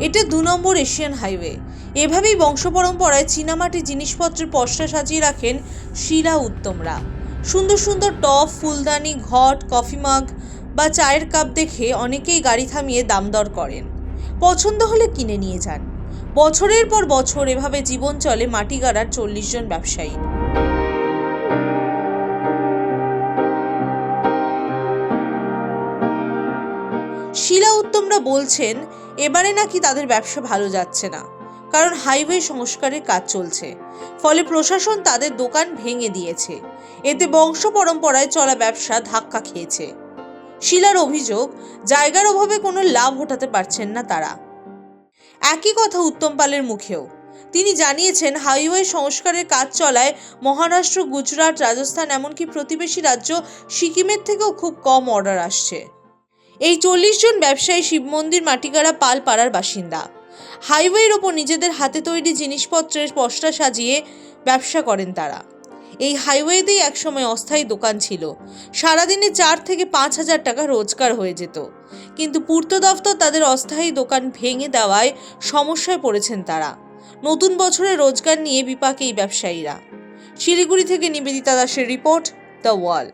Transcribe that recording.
এটা দু নম্বর Asian highway. এভাবেই বংশ পরম্পরায় চীনামাটি জিনিসপত্রের পসরা সাজিয়ে রাখেন শিলা উত্তমরা। সুন্দর সুন্দর টপ, ফুলদানি, ঘট, কফি মাগ বা চায়ের কাপ দেখে অনেকেই গাড়ি থামিয়ে দাম দর করেন। পছন্দ হলে কিনে নিয়ে যান। বছরের পর বছর এভাবে জীবন চলে মাটি গাড়ার চল্লিশ জন ব্যবসায়ী। শিলা উত্তমরা বলছেন, এবারে নাকি তাদের ব্যবসা ভালো যাচ্ছে না, কারণ হাইওয়ে সংস্কারের কাজ চলছে। ফলে প্রশাসন তাদের দোকান ভেঙে দিয়েছে। এতে বংশ পরম্পরায় চলা ব্যবসা ধাক্কা খেয়েছে। শিলার অভিযোগ, জায়গার অভাবে কোনো লাভ ওঠাতে পারছেন না তারা। একই কথা উত্তম পালের মুখেও। তিনি জানিয়েছেন, হাইওয়ে সংস্কারের কাজ চলায় মহারাষ্ট্র, গুজরাট, রাজস্থান, এমনকি প্রতিবেশী রাজ্য সিকিমের থেকেও খুব কম অর্ডার আসছে। এই চল্লিশ জন ব্যবসায়ী শিব মন্দির মাটিগাড়া পাল পাড়ার বাসিন্দা। হাইওয়ের ওপর নিজেদের হাতে তৈরি জিনিসপত্রের পসরা সাজিয়ে ব্যবসা করেন তারা। এই হাইওয়েতেই একসময় অস্থায়ী দোকান ছিল। সারাদিনে চার থেকে পাঁচ হাজার টাকা রোজগার হয়ে যেত। কিন্তু পূর্ত দফতর তাদের অস্থায়ী দোকান ভেঙে দেওয়ায় সমস্যায় পড়েছেন তারা। নতুন বছরে রোজগার নিয়ে বিপাকে এই ব্যবসায়ীরা। শিলিগুড়ি থেকে নিবেদিতা দাসের রিপোর্ট, দ্য ওয়াল।